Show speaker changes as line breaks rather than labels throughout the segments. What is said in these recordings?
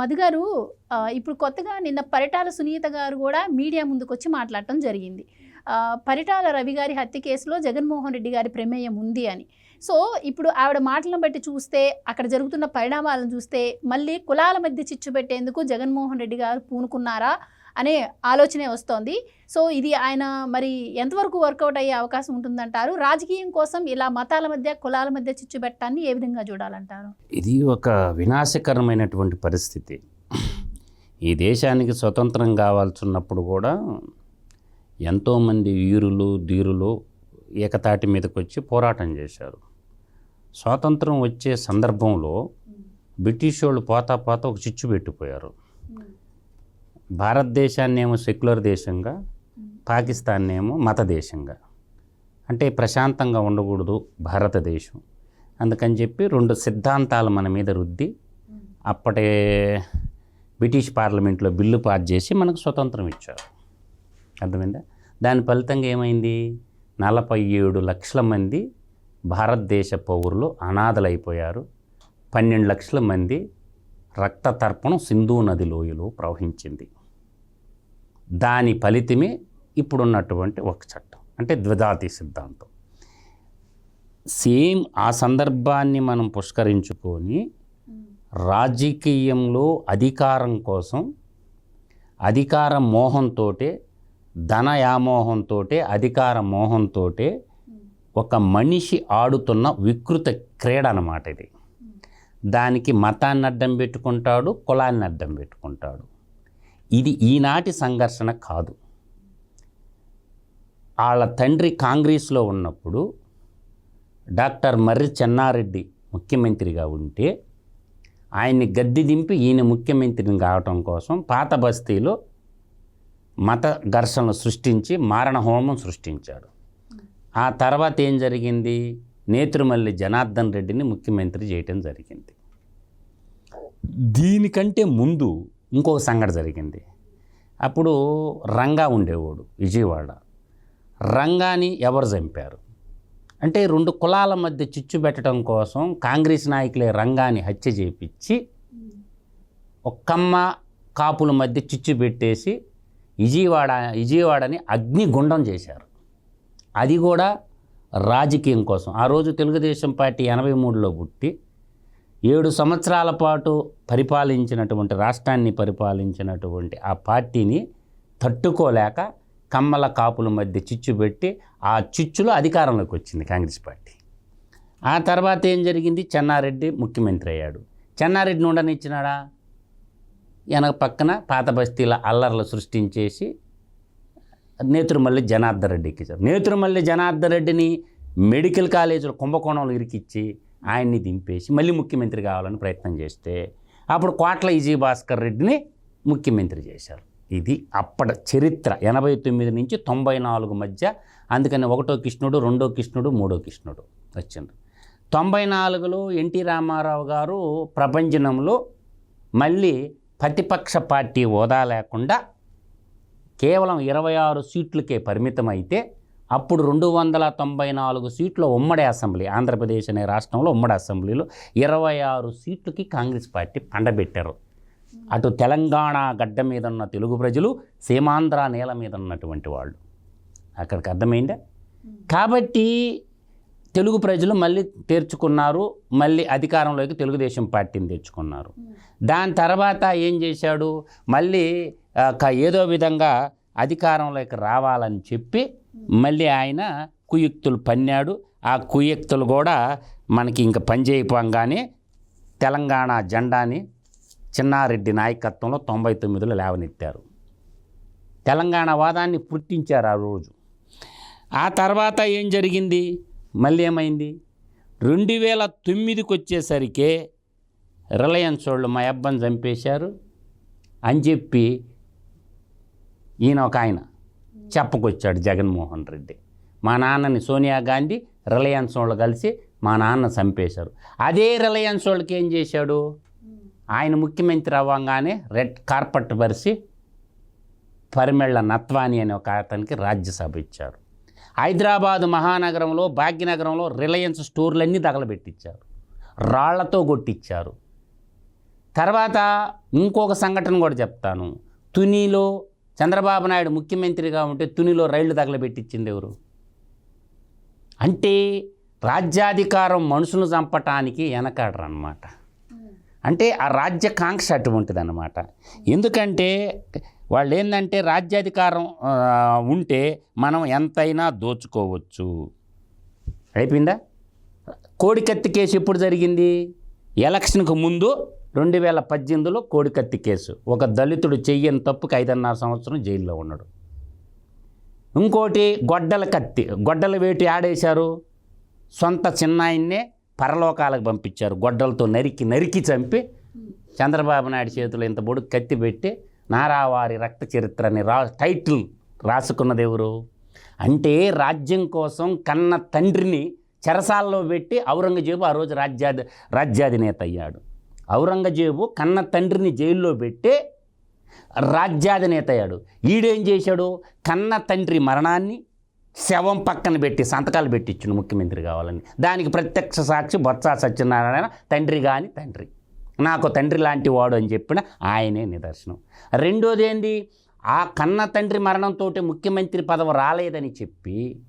మధు గారు ఇప్పుడు కొత్తగా నిన్న పరిటాల సునీత గారు కూడా మీడియా ముందుకు వచ్చి మాట్లాడటం జరిగింది. పరిటాల రవి గారి హత్య కేసులో జగన్మోహన్ రెడ్డి గారి ప్రమేయం ఉంది అని. సో ఇప్పుడు ఆవిడ మాటలను బట్టి చూస్తే అక్కడ జరుగుతున్న పరిణామాలను చూస్తే మళ్ళీ కులాల మధ్య చిచ్చు పెట్టేందుకు జగన్మోహన్ రెడ్డి గారు పూనుకున్నారా? అనే ఆలోచనే వస్తోంది. సో ఇది ఆయన మరి ఎంతవరకు వర్కౌట్ అయ్యే అవకాశం ఉంటుందంటారు? రాజకీయం కోసం ఇలా మతాల మధ్య కులాల మధ్య చిచ్చు పెట్టాన్ని ఏ విధంగా చూడాలంటారు?
ఇది ఒక వినాశకరమైనటువంటి పరిస్థితి. ఈ దేశానికి స్వతంత్రం కావాల్సినప్పుడు కూడా ఎంతోమంది వీరులు ధీరులు ఏకతాటి మీదకి వచ్చి పోరాటం చేశారు. స్వాతంత్రం వచ్చే సందర్భంలో బ్రిటిష్ వాళ్ళు పోతా పోతా ఒక చిచ్చు పెట్టిపోయారు. భారతదేశాన్ని ఏమో సెక్యులర్ దేశంగా పాకిస్తాన్ ఏమో మత దేశంగా. అంటే ప్రశాంతంగా ఉండకూడదు భారతదేశం. అందుకని చెప్పి రెండు సిద్ధాంతాలు మన మీద రుద్ది అప్పటి బ్రిటిష్ పార్లమెంట్లో బిల్లు పాస్ చేసి మనకు స్వతంత్రం ఇచ్చారు. అర్థమైందా? దాని ఫలితంగా ఏమైంది? నలభై ఏడు లక్షల మంది భారతదేశ పౌరులు అనాథలైపోయారు. పన్నెండు లక్షల మంది రక్త తర్పణం సింధు నది లోయలో ప్రవహించింది. దాని ఫలితమే ఇప్పుడున్నటువంటి ఒక చట్టం అంటే ద్విజాతి సిద్ధాంతం. సేమ్ ఆ సందర్భాన్ని మనం పుష్కరించుకొని రాజకీయంలో అధికారం కోసం అధికార మోహంతో ధన యామోహంతో అధికార మోహంతో ఒక మనిషి ఆడుతున్న వికృత క్రీడ అనమాట ఇది. దానికి మతాన్ని అడ్డం పెట్టుకుంటాడు కులాన్ని అడ్డం పెట్టుకుంటాడు. ఇది ఈనాటి సంఘర్షణ కాదు. వాళ్ళ తండ్రి కాంగ్రెస్లో ఉన్నప్పుడు డాక్టర్ మర్రి చెన్నారెడ్డి ముఖ్యమంత్రిగా ఉంటే ఆయన్ని గద్దె దింపి ఈయన ముఖ్యమంత్రిని కావటం కోసం పాత బస్తీలో మత ఘర్షణలు సృష్టించి మారణ హోమం సృష్టించాడు. ఆ తర్వాత ఏం జరిగింది? నేత్రుమల్లి జనార్దన్ రెడ్డిని ముఖ్యమంత్రి చేయటం జరిగింది. దీనికంటే ముందు ఇంకొక సంఘటన జరిగింది. అప్పుడు రంగా ఉండేవాడు విజయవాడ. రంగాని ఎవరు చంపారు? అంటే రెండు కులాల మధ్య చిచ్చు పెట్టడం కోసం కాంగ్రెస్ నాయకులే రంగాన్ని హత్య చేపించి ఒక్కమ్మ కాపుల మధ్య చిచ్చు పెట్టేసి విజయవాడ విజయవాడని అగ్నిగుండం చేశారు. అది కూడా రాజకీయం కోసం. ఆ రోజు తెలుగుదేశం పార్టీ ఎనభై మూడులో పుట్టి ఏడు సంవత్సరాల పాటు పరిపాలించినటువంటి రాష్ట్రాన్ని పరిపాలించినటువంటి ఆ పార్టీని తట్టుకోలేక కమ్మల కాపుల మధ్య చిచ్చు పెట్టి ఆ చిచ్చులో అధికారంలోకి వచ్చింది కాంగ్రెస్ పార్టీ. ఆ తర్వాత ఏం జరిగింది? చెన్నారెడ్డి ముఖ్యమంత్రి అయ్యాడు. చెన్నారెడ్డిని ఉండనిచ్చినాడా? వెనక పక్కన పాత బస్తీల అల్లర్లు సృష్టించేసి నేతురుమల్లి జనార్దన్ రెడ్డికి ఇచ్చారు. నేతురుమల్లి జనార్దన్ రెడ్డిని మెడికల్ కాలేజీలో కుంభకోణంలో ఇరికిచ్చి ఆయన్ని దింపేసి మళ్ళీ ముఖ్యమంత్రి కావాలని ప్రయత్నం చేస్తే అప్పుడు కోట్ల విజయ భాస్కర్ రెడ్డిని ముఖ్యమంత్రి చేశారు. ఇది అప్పటి చరిత్ర. ఎనభై తొమ్మిది నుంచి తొంభై నాలుగు మధ్య అందుకని ఒకటో కృష్ణుడు రెండో కృష్ణుడు మూడో కృష్ణుడు వచ్చిండ్రు. తొంభై నాలుగులో ఎన్టీ రామారావు గారు ప్రపంచంలో మళ్ళీ ప్రతిపక్ష పార్టీ హోదా లేకుండా కేవలం ఇరవై ఆరు సీట్లకే పరిమితమైతే అప్పుడు రెండు వందల తొంభై నాలుగు సీట్ల ఉమ్మడి అసెంబ్లీ ఆంధ్రప్రదేశ్ అనే రాష్ట్రంలో ఉమ్మడి అసెంబ్లీలో ఇరవై ఆరు సీట్లకి కాంగ్రెస్ పార్టీ పండబెట్టారు. అటు తెలంగాణ గడ్డ మీద ఉన్న తెలుగు ప్రజలు సీమాంధ్ర నేల మీద ఉన్నటువంటి వాళ్ళు. అక్కడికి అర్థమైందా? కాబట్టి తెలుగు ప్రజలు మళ్ళీ తీర్చుకున్నారు మళ్ళీ అధికారంలోకి తెలుగుదేశం పార్టీని తెచ్చుకున్నారు. దాని తర్వాత ఏం చేశాడు? మళ్ళీ క- ఏదో విధంగా అధికారంలోకి రావాలని చెప్పి మళ్ళీ ఆయన కుయుక్తులు పన్నాడు. ఆ కుయుక్తులు కూడా మనకి ఇంకా పనిచేయపోగానే తెలంగాణ జెండాని చిన్నారెడ్డి నాయకత్వంలో తొంభై తొమ్మిదిలో లేవనెత్తారు. తెలంగాణ వాదాన్ని పుట్టించారు ఆ రోజు. ఆ తర్వాత ఏం జరిగింది? మళ్ళీ ఏమైంది? రెండు వేల తొమ్మిదికి వచ్చేసరికే రిలయన్స్ వాళ్ళు మా అబ్బాయిని చంపేశారు అని చెప్పి ఈయన ఒక ఆయన చెప్పకొచ్చాడు జగన్మోహన్ రెడ్డి. మా నాన్నని సోనియా గాంధీ రిలయన్స్ వాళ్ళు కలిసి మా నాన్న చంపేశారు. అదే రిలయన్స్ వాళ్ళకి ఏం చేశాడు? ఆయన ముఖ్యమంత్రి అవ్వగానే రెడ్ కార్పెట్ పరిసి పరిమెళ్ళ నత్వాని అనే ఒక అతనికి రాజ్యసభ ఇచ్చారు. హైదరాబాదు మహానగరంలో భాగ్యనగరంలో రిలయన్స్ స్టోర్లన్నీ తగలబెట్టించారు రాళ్ళతో కొట్టించారు తర్వాత ఇంకొక సంఘటన కూడా చెప్తాను. తునిలో చంద్రబాబు నాయుడు ముఖ్యమంత్రిగా ఉంటే తునిలో రైళ్ళు తగలబెట్టించింది ఎవరు? అంటే రాజ్యాధికారం మనుషులను చంపటానికి వెనకాడరనమాట అంటే ఆ రాజ్యకాంక్ష అటువంటిది అనమాట ఎందుకంటే వాళ్ళు ఏంటంటే రాజ్యాధికారం ఉంటే మనం ఎంతైనా దోచుకోవచ్చు. అయిపోయిందా? కోడికత్తి కేసు ఎప్పుడు జరిగింది? ఎలక్షన్కు ముందు రెండు వేల పద్దెనిమిదిలో కోడికత్తి కేసు. ఒక దళితుడు చెయ్యని తప్పుకి ఐదున్నర సంవత్సరం జైల్లో ఉన్నాడు. ఇంకోటి గొడ్డల కత్తి. గొడ్డల వేటి ఆడేశారు. సొంత చిన్నాయన్నే పరలోకాలకు పంపించారు. గొడ్డలతో నరికి నరికి చంపి చంద్రబాబు నాయుడు చేతిలో ఇంత బొడుగు కత్తి పెట్టి నారావారి రక్త చరిత్ర అని రా టైటిల్ రాసుకున్నది ఎవరు? అంటే రాజ్యం కోసం కన్న తండ్రిని చెరసాల్లో పెట్టి ఔరంగజేబు ఆ రోజు రాజ్యాధి రాజ్యాధినేత అయ్యాడు. ఔరంగజేబు కన్న తండ్రిని జైల్లో పెట్టి రాజ్యాధినేత అయ్యాడు. ఈడేం చేశాడు? కన్న తండ్రి మరణాన్ని శవం పక్కన పెట్టి సంతకాలు పెట్టించును ముఖ్యమంత్రి కావాలని. దానికి ప్రత్యక్ష సాక్షి బొత్స సత్యనారాయణ తండ్రి కాని తండ్రి. నాకు తండ్రి లాంటి వాడు అని చెప్పిన ఆయనే నిదర్శనం. రెండోది ఏంది? ఆ కన్న తండ్రి మరణంతో ముఖ్యమంత్రి పదవి రాలేదని చెప్పి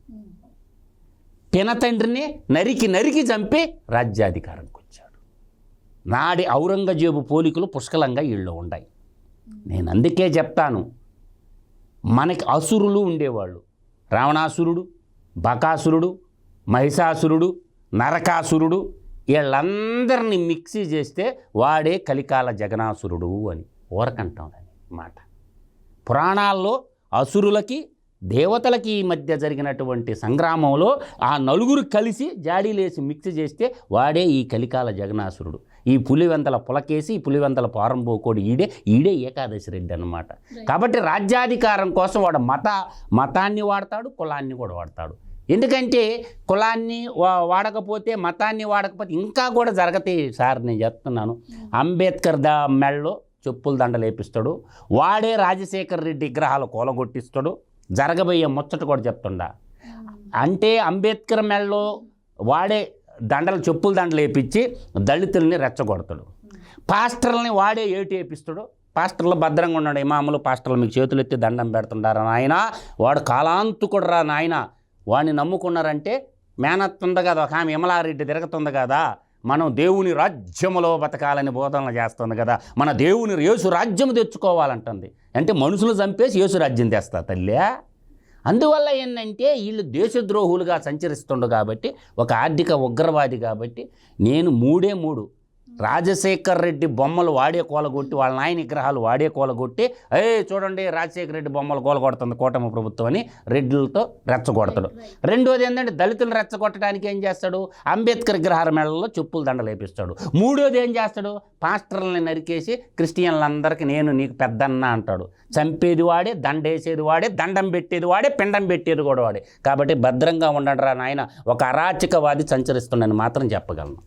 పిన తండ్రిని నరికి నరికి చంపి రాజ్యాధికారంకి వచ్చాడు నాడి ఔరంగజేబు పోలికలు పుష్కలంగా వీళ్ళు ఉన్నాయి నేను అందుకే చెప్తాను మనకి అసురులు ఉండేవాళ్ళు. రావణాసురుడు బకాసురుడు మహిషాసురుడు నరకాసురుడు వీళ్ళందరినీ మిక్సీ చేస్తే వాడే కలికాల జగనాసురుడు అని ఊరకంటాం మాట. పురాణాల్లో అసురులకి దేవతలకి ఈ మధ్య జరిగినటువంటి సంగ్రామంలో ఆ నలుగురు కలిసి జాడీలేసి మిక్స్ చేస్తే వాడే ఈ కలికాల జగనాసురుడు. ఈ పులివెంతల పులకేసి ఈ పులివెంతల పారంబోకోడు ఈడే ఈడే ఏకాదశి రెడ్డి అన్నమాట. కాబట్టి రాజ్యాధికారం కోసం వాడు మత మతాన్ని వాడతాడు కులాన్ని కూడా వాడతాడు. ఎందుకంటే కులాన్ని వా- వాడకపోతే మతాన్ని వాడకపోతే ఇంకా కూడా జరగతాయి సార్ నేను చెప్తున్నాను. అంబేద్కర్ ద మెళ్ళలో చెప్పులు దండలు వేపిస్తాడు వాడే రాజశేఖర్ రెడ్డి విగ్రహాలు కూలగొట్టిస్తాడు. జరగబోయే ముచ్చట కూడా చెప్తుండా. అంటే అంబేద్కర్ మెళ్ళలో వాడే దండలు చెప్పుల దండలు వేపించి దళితుల్ని రెచ్చగొడతాడు. పాస్టర్లని వాడే ఏటి వేపిస్తాడు? పాస్టర్లు భద్రంగా ఉన్నాడు ఇమాములు పాస్టర్లు మీకు చేతులు ఎత్తి దండం పెడుతుండారా నాయన? వాడు కాలాంతుకుడు రా నాయన. వాడిని నమ్ముకున్నారంటే మేనత్ ఉంది కదా ఒక ఆమె యమలారెడ్డి తిరుగుతుంది కదా. మనం దేవుని రాజ్యములో బతకాలని బోధనలు చేస్తుంది కదా. మన దేవుని యేసు రాజ్యం తెచ్చుకోవాలంటుంది. అంటే మనుషులు చంపేసి యేసు రాజ్యం తెస్తా తల్లి. అందువల్ల ఏంటంటే వీళ్ళు దేశద్రోహులుగా సంచరిస్తుండు కాబట్టి ఒక ఆర్థిక ఉగ్రవాది కాబట్టి నేను మూడే మూడు రాజశేఖర్ రెడ్డి బొమ్మలు వాడే కోలగొట్టి వాళ్ళ నాయన విగ్రహాలు వాడే కోలగొట్టి ఏ చూడండి రాజశేఖర రెడ్డి బొమ్మలు కోలగొడుతుంది కూటమి ప్రభుత్వం అని రెడ్డిలతో రెచ్చగొడతాడు. రెండోది ఏంటంటే దళితులు రెచ్చగొట్టడానికి ఏం చేస్తాడు? అంబేద్కర్ విగ్రహాల మెడల్లో చెప్పులు దండలేపిస్తాడు. మూడోది ఏం చేస్తాడు? పాస్టర్లని నరికేసి క్రిస్టియన్లందరికీ నేను నీకు పెద్దన్న అంటాడు. చంపేది వాడే దండేసేది వాడే దండం పెట్టేది వాడే పిండం పెట్టేది కూడా వాడే. కాబట్టి భద్రంగా ఉండండి రా నాయన ఒక అరాచకవాది సంచరిస్తుండని మాత్రం చెప్పగలను.